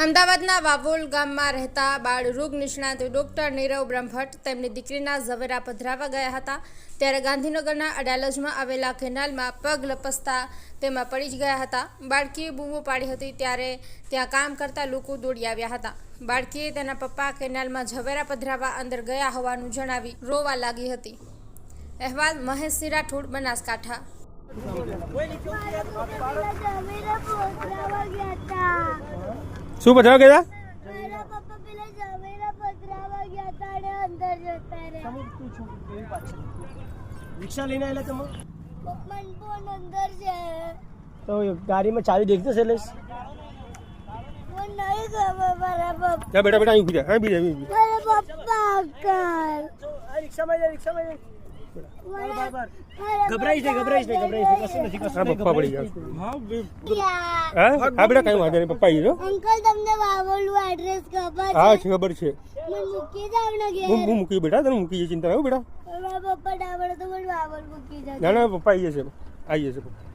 અમદાવાદના વાવોલ ગામમાં રહેતા બાળ રોગ નિષ્ણાત ડોક્ટર નીરવ બ્રહ્મભટ્ટ તેમની દીકરીના ઝવેરા પધરાવા ગયા હતા. ત્યારે ગાંધીનગરના અડાલજમાં આવેલા કેનાલમાં પગ લપસતા તેમાં પડી જ ગયા હતા. બાળકીએ બૂમો પાડી હતી ત્યારે ત્યાં કામ કરતા લોકો દોડી આવ્યા હતા. બાળકીએ તેના પપ્પા કેનાલમાં ઝવેરા પધરાવા અંદર ગયા હોવાનું જણાવી રોવા લાગી હતી. અહેવાલ મહેશ સિરાઠોડ બનાસકાંઠા. ગયા હતા. અને અંદર જતા રિક્ષા લઈને આવેલા તમે? અંદર છે. તો ગાડીમાં ચાવી દેખતો છે લઈશ. બેટા બેટા અહીં રહે અહીં પપ્પા રિક્ષામાં જાય રિક્ષામાં ગભરાઈશ નહીં ગભરાઈશ નહીં ગભરાઈશ નહીં કશું નથી કશું પપ્પા પડી ગયા હા હા? બેટા કઈ વાંધો નહીં પપ્પા આવી અંકલ તમને વાવોલું એડ્રેસ ખબર હા છે ખબર છે. મને મૂકી જાવ ને ઘેર. હું મૂકી બેટા તને મૂકી જઈએ ચિંતા ના હો બેટા. પપ્પા ડાવડ તો વાવોલ મૂકી જાવ ના ના પપ્પા આવી જશે. આવી જશે પપ્પા.